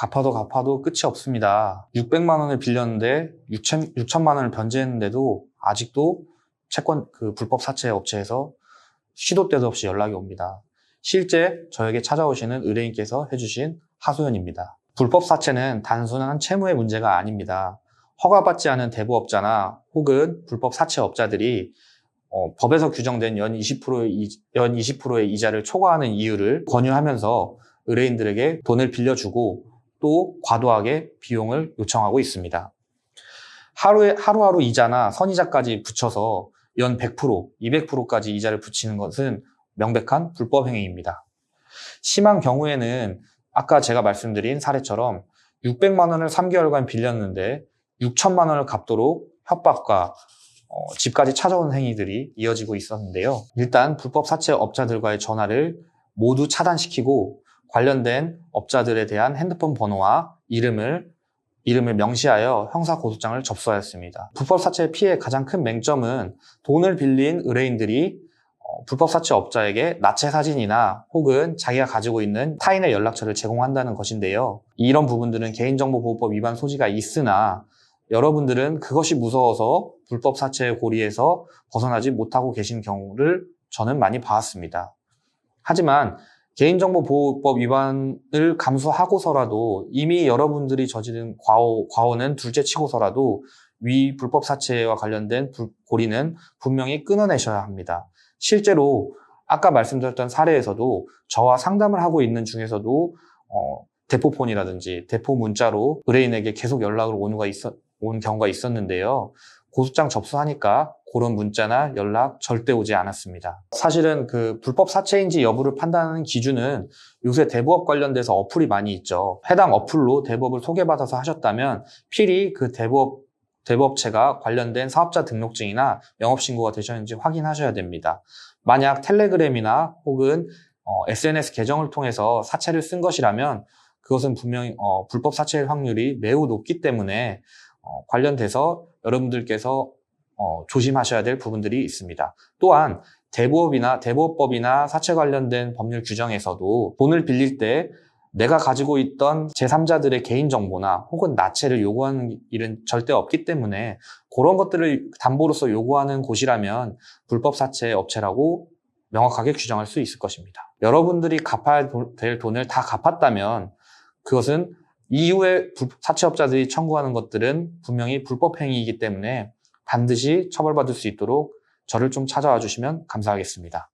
갚아도 갚아도 끝이 없습니다. 600만 원을 빌렸는데 6천, 6천만 원을 변제했는데도 아직도 채권 그 불법 사채 업체에서 시도 때도 없이 연락이 옵니다. 실제 저에게 찾아오시는 의뢰인께서 해주신 하소연입니다. 불법 사채는 단순한 채무의 문제가 아닙니다. 허가받지 않은 대부업자나 혹은 불법 사채업자들이 어, 법에서 규정된 연 20%의, 이, 연 20%의 이자를 초과하는 이유를 권유하면서 의뢰인들에게 돈을 빌려주고 또 과도하게 비용을 요청하고 있습니다. 하루에, 하루하루 이자나 선이자까지 붙여서 연 100%, 200%까지 이자를 붙이는 것은 명백한 불법 행위입니다. 심한 경우에는 아까 제가 말씀드린 사례처럼 600만 원을 3개월간 빌렸는데 6천만 원을 갚도록 협박과 어, 집까지 찾아오는 행위들이 이어지고 있었는데요. 일단 불법 사채 업자들과의 전화를 모두 차단시키고 관련된 업자들에 대한 핸드폰 번호와 이름을 이름을 명시하여 형사 고소장을 접수하였습니다. 불법 사채 피해의 가장 큰 맹점은 돈을 빌린 의뢰인들이 어, 불법 사채 업자에게 나체 사진이나 혹은 자기가 가지고 있는 타인의 연락처를 제공한다는 것인데요. 이런 부분들은 개인정보보호법 위반 소지가 있으나 여러분들은 그것이 무서워서 불법 사채의 고리에서 벗어나지 못하고 계신 경우를 저는 많이 봐왔습니다. 하지만 개인정보보호법 위반을 감수하고서라도 이미 여러분들이 저지른 과오, 과오는 둘째 치고서라도 위 불법 사채와 관련된 불- 고리는 분명히 끊어내셔야 합니다. 실제로 아까 말씀드렸던 사례에서도 저와 상담을 하고 있는 중에서도 어, 대포폰이라든지 대포 문자로 의뢰인에게 계속 연락을 오는 온 경우가 있었는데요. 고소장 접수하니까 그런 문자나 연락 절대 오지 않았습니다. 사실은 그 불법 사채인지 여부를 판단하는 기준은 요새 대부업 관련돼서 어플이 많이 있죠. 해당 어플로 대부업을 소개받아서 하셨다면 필히 그 대부업 대부업체가 관련된 사업자 등록증이나 영업신고가 되셨는지 확인하셔야 됩니다. 만약 텔레그램이나 혹은 어, SNS 계정을 통해서 사채를 쓴 것이라면 그것은 분명히 어, 불법 사채일 확률이 매우 높기 때문에 어, 관련돼서 여러분들께서 어, 조심하셔야 될 부분들이 있습니다. 또한 대부업이나 대부업법이나 사채 관련된 법률 규정에서도 돈을 빌릴 때 내가 가지고 있던 제3자들의 개인정보나 혹은 나체를 요구하는 일은 절대 없기 때문에 그런 것들을 담보로서 요구하는 곳이라면 불법 사채 업체라고 명확하게 규정할 수 있을 것입니다. 여러분들이 갚아야 도- 될 돈을 다 갚았다면 그것은 이후에 불- 사채업자들이 청구하는 것들은 분명히 불법 행위이기 때문에 반드시 처벌받을 수 있도록 저를 좀 찾아와 주시면 감사하겠습니다.